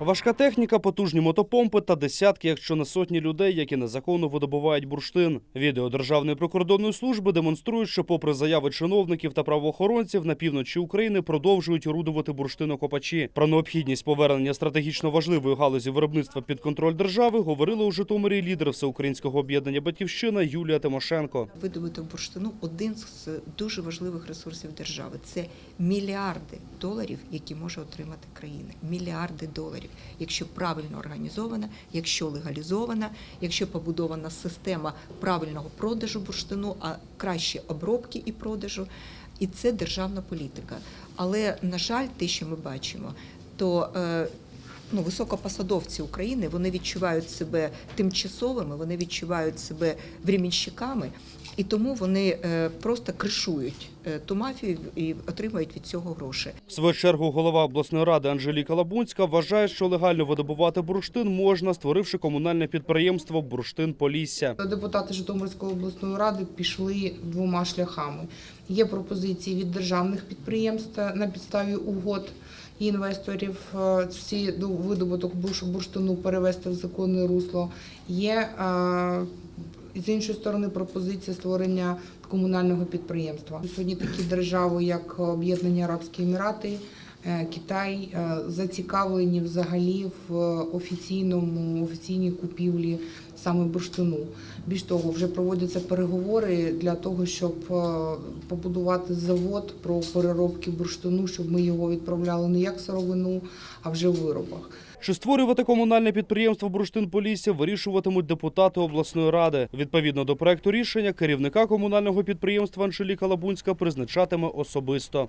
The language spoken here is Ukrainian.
Важка техніка, потужні мотопомпи та десятки, якщо не сотні людей, які незаконно видобувають бурштин. Відео Державної прикордонної служби демонструють, що, попри заяви чиновників та правоохоронців, на півночі України продовжують орудувати бурштинокопачі. Про необхідність повернення стратегічно важливої галузі виробництва під контроль держави говорила у Житомирі лідер всеукраїнського об'єднання Батьківщина Юлія Тимошенко. Видобуток бурштину один з дуже важливих ресурсів держави. Це мільярди доларів, які може отримати країна. Мільярди доларів, якщо правильно організована, якщо легалізована, якщо побудована система правильного продажу бурштину, а краще обробки і продажу. І це державна політика. Але на жаль, те, що ми бачимо, то е, ну, високопосадовці України вони відчувають себе тимчасовими, вони відчувають себе временщиками, і тому вони е, просто кришують е, ту мафію і отримують від цього гроші. В свою чергу голова обласної ради Анжеліка Лабунська вважає, що легально видобувати бурштин можна, створивши комунальне підприємство Бурштин Полісся. Депутати Житомирської обласної ради пішли двома шляхами. Є пропозиції від державних підприємств на підставі угод інвесторів е, всі видобуток бурштину перевести в законне русло. Є з іншої сторони пропозиція створення комунального підприємства. Сьогодні такі держави, як Об'єднані Арабські Емірати. Е, Китай е, зацікавлені взагалі в офіційному офіційній купівлі саме бурштину. Більш того, вже проводяться переговори для того, щоб е, побудувати завод про переробки бурштину, щоб ми його відправляли не як сировину, а вже в виробах. Чи створювати комунальне підприємство Бурштин Полісся вирішуватимуть депутати обласної ради. Відповідно до проекту рішення, керівника комунального підприємства Анжеліка Лабунська призначатиме особисто.